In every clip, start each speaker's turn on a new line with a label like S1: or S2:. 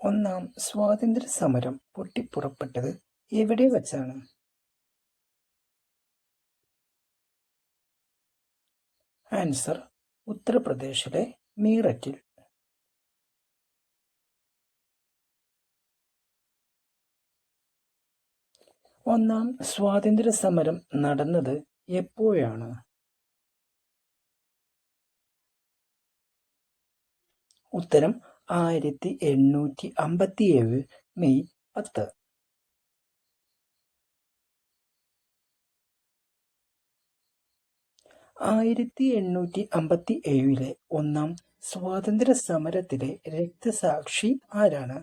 S1: ഒന്നാം സ്വാതന്ത്ര്യ സമരം പൊട്ടിപ്പുറപ്പെട്ടത് എവിടെ വച്ചാണ്? ആൻസർ ഉത്തർപ്രദേശിലെ മീററ്റിൽ. ഒന്നാം സ്വാതന്ത്ര്യ സമരം നടന്നത് എപ്പോഴാണ്? ഉത്തരം ആയിരത്തി എണ്ണൂറ്റി അമ്പത്തിയേഴ് മെയ് പത്ത്. ആയിരത്തി എണ്ണൂറ്റി അമ്പത്തി ഏഴിലെ ഒന്നാം സ്വാതന്ത്ര്യ സമരത്തിലെ രക്തസാക്ഷി ആരാണ്?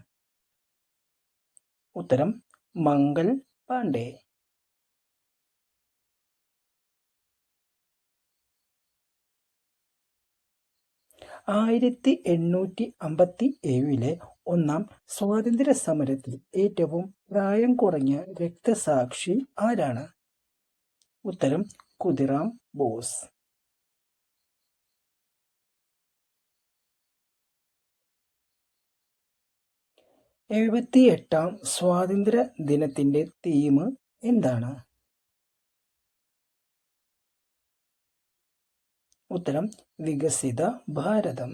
S1: ഉത്തരം മംഗൾ പാണ്ഡെ. ആയിരത്തി എണ്ണൂറ്റി അമ്പത്തി ഏഴിലെ ഒന്നാം സ്വാതന്ത്ര്യ സമരത്തിൽ ഏറ്റവും പ്രായം കുറഞ്ഞ രക്തസാക്ഷി ആരാണ്? ഉത്തരം കുതിറാം ബോസ്. എഴുപത്തിയെട്ടാം സ്വാതന്ത്ര്യ ദിനത്തിന്റെ തീം എന്താണ്? ഉത്തരം വികസിത ഭാരതം.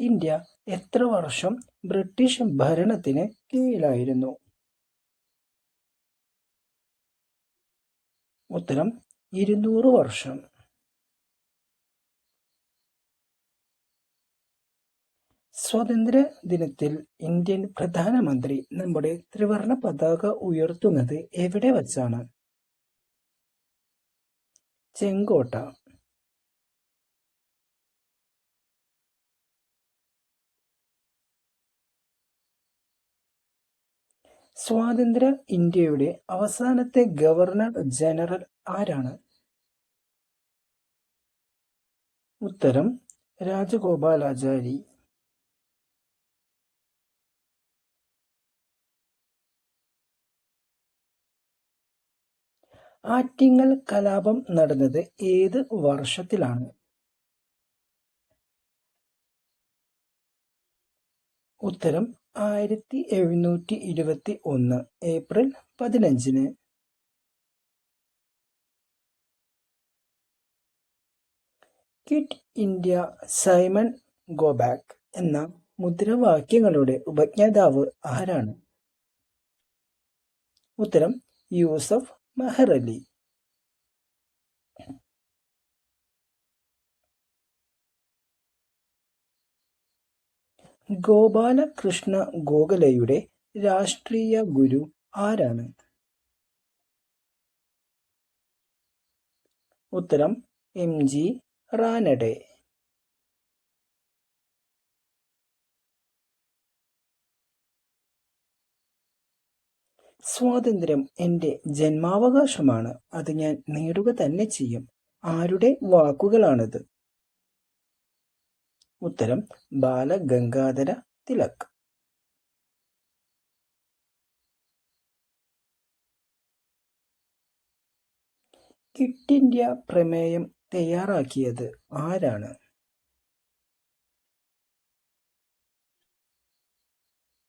S1: ഇന്ത്യ എത്ര വർഷം ബ്രിട്ടീഷ് ഭരണത്തിന് കീഴിലായിരുന്നു? ഉത്തരം ഇരുന്നൂറ് വർഷം. സ്വാതന്ത്ര്യ ദിനത്തിൽ ഇന്ത്യൻ പ്രധാനമന്ത്രി നമ്മുടെ ത്രിവർണ പതാക ഉയർത്തുന്നത് എവിടെ വച്ചാണ്? ചെങ്കോട്ട. സ്വാതന്ത്ര്യ ഇന്ത്യയുടെ അവസാനത്തെ ഗവർണർ ജനറൽ ആരാണ്? ഉത്തരം രാജഗോപാലാചാരി. ആറ്റിങ്ങൽ കലാപം നടന്നത് ഏത് വർഷത്തിലാണ്? ഉത്തരം ആയിരത്തി എഴുന്നൂറ്റി ഇരുപത്തി ഒന്ന് ഏപ്രിൽ പതിനഞ്ചിന്. കിറ്റ് ഇന്ത്യ സൈമൺ ഗോബാക്ക് എന്ന മുദ്രാവാക്യങ്ങളുടെ ഉപജ്ഞാതാവ് ആരാണ്? ഉത്തരം യൂസഫ് മെഹർ അലി ഗോപാലകൃഷ്ണ ഗോഖലയുടെ രാഷ്ട്രീയ ഗുരു ആരാണ്? ഉത്തരം എം ജി റാനഡെ. സ്വാതന്ത്ര്യം എന്റെ ജന്മാവകാശമാണ്. അത് ഞാൻ നേടുക തന്നെ ചെയ്യും. ആരുടെ വാക്കുകളാണിത്? ഉത്തരം ബാലഗംഗാധര തിലക്. കിറ്റ് ഇന്ത്യ പ്രമേയം തയ്യാറാക്കിയത് ആരാണ്?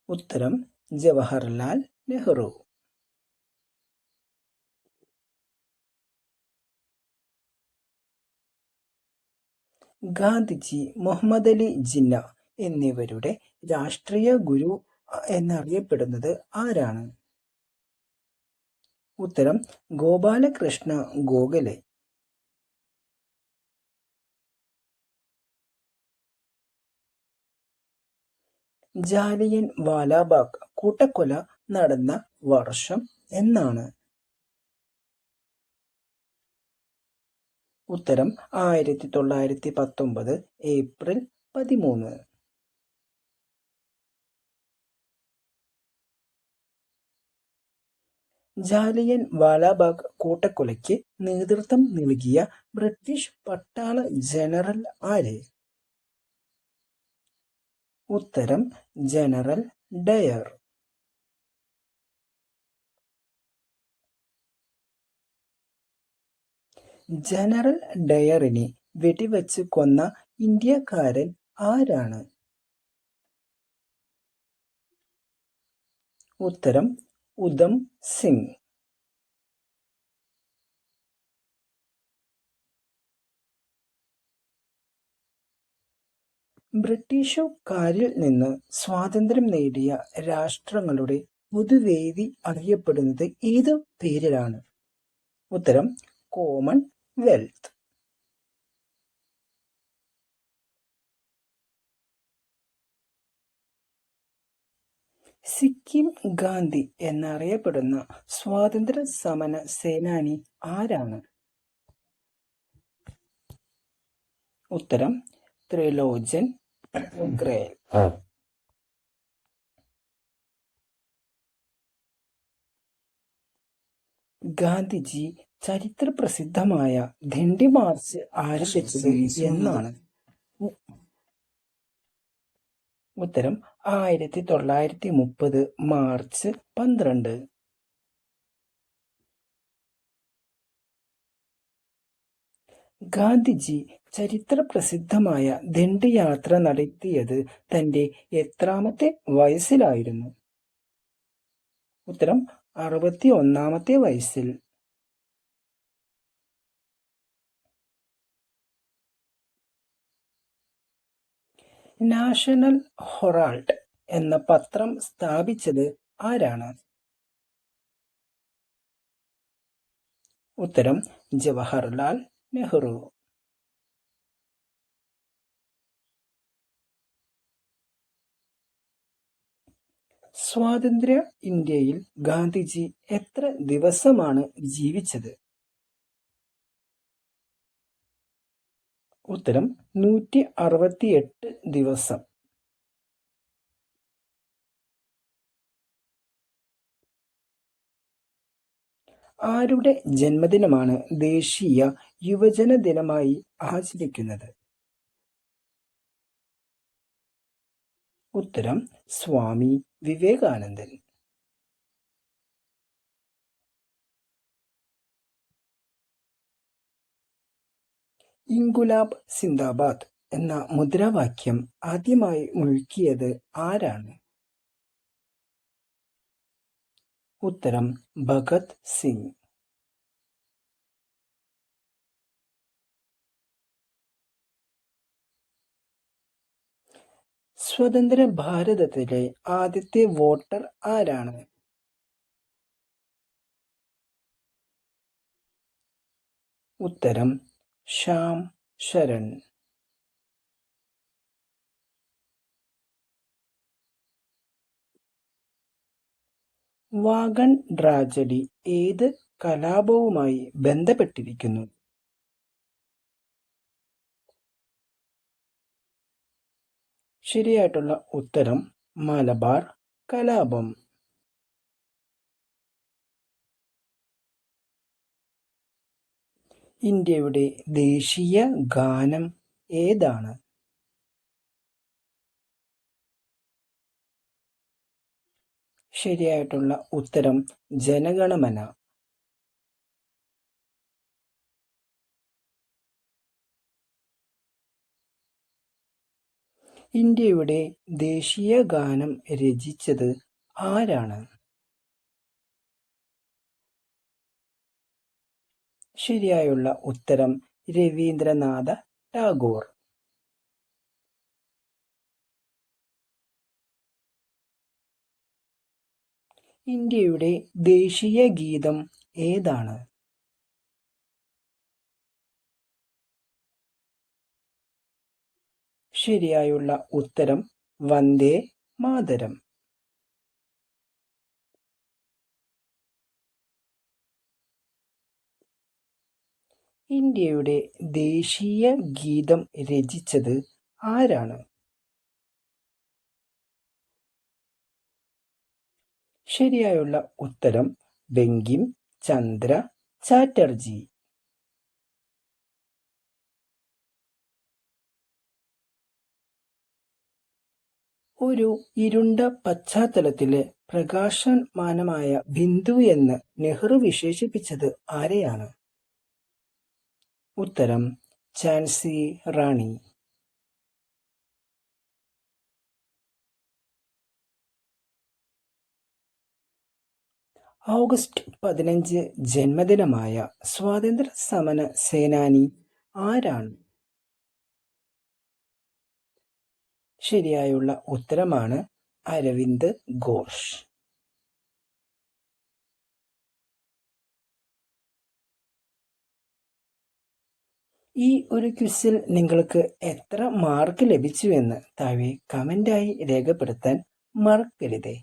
S1: ഉത്തരം ജവഹർലാൽ നെഹ്റു. ഗാന്ധിജി മുഹമ്മദ് അലി ജിന്ന എന്നിവരുടെ രാഷ്ട്രീയ ഗുരു എന്നറിയപ്പെടുന്നത് ആരാണ്? ഉത്തരം ഗോപാലകൃഷ്ണ ഗോഖലെ. ജാലിയൻ വാലാബാഗ് കൂട്ടക്കൊല നടന്ന വർഷം എന്നാണ്. ഉത്തരം ആയിരത്തി തൊള്ളായിരത്തി പത്തൊമ്പത് ഏപ്രിൽ പതിമൂന്ന്. ജാലിയൻ വാലാബാഗ് കൂട്ടക്കൊലയ്ക്ക് നേതൃത്വം നൽകിയ ബ്രിട്ടീഷ് പട്ടാള ജനറൽ ആര്? ഉത്തരം ജനറൽ ഡയർ. ജനറൽ ഡയറിനെ വെടിവെച്ച് കൊന്ന ഇന്ത്യക്കാരൻ ആരാണ്? ഉത്തരം ഉദം സിംഗ്. ബ്രിട്ടീഷുകാരിൽ നിന്ന് സ്വാതന്ത്ര്യം നേടിയ രാഷ്ട്രങ്ങളുടെ പൊതുവേദി അറിയപ്പെടുന്നത് ഏത് പേരിലാണ്? ഉത്തരം കോമൺ വെൽത്ത് സിക്കിം ഗാന്ധി എന്നറിയപ്പെടുന്ന സ്വാതന്ത്ര്യ സമര സേനാനി ആരാണ്? ഉത്തരം ത്രിലോചൻ ഗ്രേൽ ഗാന്ധിജി ചരിത്രപ്രസിദ്ധമായ ദണ്ഡി മാർച്ച് ആരംഭിച്ചത് എന്നാണ്. ഉത്തരം ആയിരത്തി തൊള്ളായിരത്തി മുപ്പത് മാർച്ച് പന്ത്രണ്ട്. ഗാന്ധിജി ചരിത്രപ്രസിദ്ധമായ ദണ്ഡിയാത്ര നടത്തിയത് തന്റെ എത്രാമത്തെ വയസ്സിലായിരുന്നു. ഉത്തരം അറുപത്തി ഒന്നാമത്തെ വയസ്സിൽ. നാഷണൽ ഹൊറാൾഡ് എന്ന പത്രം സ്ഥാപിച്ചത് ആരാണ്? ഉത്തരം ജവഹർലാൽ നെഹ്റു. സ്വാതന്ത്ര്യ ഇന്ത്യയിൽ ഗാന്ധിജി എത്ര ദിവസമാണ് ജീവിച്ചത്? ഉത്തരം നൂറ്റി അറുപത്തിയെട്ട് ദിവസം. ആരുടെ ജന്മദിനമാണ് ദേശീയ യുവജന ദിനമായി ആചരിക്കുന്നത്. ഉത്തരം സ്വാമി വിവേകാനന്ദൻ. ഇംഗുലാബ് സിന്ദാബാദ് എന്ന മുദ്രാവാക്യം ആദ്യമായി മുഴുക്കിയത് ആരാണ്? ഉത്തരം ഭഗത് സിംഗ്. സ്വതന്ത്ര ഭാരതത്തിലെ ആദ്യത്തെ വോട്ടർ ആരാണ്? ഉത്തരം ശ്യാം ശരൺ. വാഗൺ ട്രാജഡി ഏത് കലാപവുമായി ബന്ധപ്പെട്ടിരിക്കുന്നു? ശരിയായിട്ടുള്ള ഉത്തരം മലബാർ കലാപം. ഇന്ത്യയുടെ ദേശീയ ഗാനം ഏതാണ്? ശരിയായിട്ടുള്ള ഉത്തരം ജനഗണമന. ഇന്ത്യയുടെ ദേശീയ ഗാനം രചിച്ചത് ആരാണ്? ശരിയായുള്ള ഉത്തരം രവീന്ദ്രനാഥ ടാഗോർ. ഇന്ത്യയുടെ ദേശീയ ഗീതം ഏതാണ്? ശരിയായുള്ള ഉത്തരം വന്ദേ മാതരം. ഇന്ത്യയുടെ ദേശീയ ഗീതം രചിച്ചത് ആരാണ്? ശരിയായുള്ള ഉത്തരം ബെങ്കിം ചന്ദ്ര ചാറ്റർജി. ഒരു ഇരുണ്ട പശ്ചാത്തലത്തിലെ പ്രകാശമാനമായ ബിന്ദു എന്ന് നെഹ്റു വിശേഷിപ്പിച്ചത് ആരെയാണ്? ഉത്തരം ചാൻസി റാണി. ഓഗസ്റ്റ് പതിനഞ്ച് ജന്മദിനമായ സ്വാതന്ത്ര്യ സമന സേനാനി ആരാണ്? ശരിയായുള്ള ഉത്തരമാണ് അരവിന്ദ് ഘോഷ്. ഈ ഒരു ക്വിസിൽ നിങ്ങൾക്ക് എത്ര മാർക്ക് ലഭിച്ചുവെന്ന് താഴെ കമന്റായി രേഖപ്പെടുത്താൻ മറക്കരുതേ.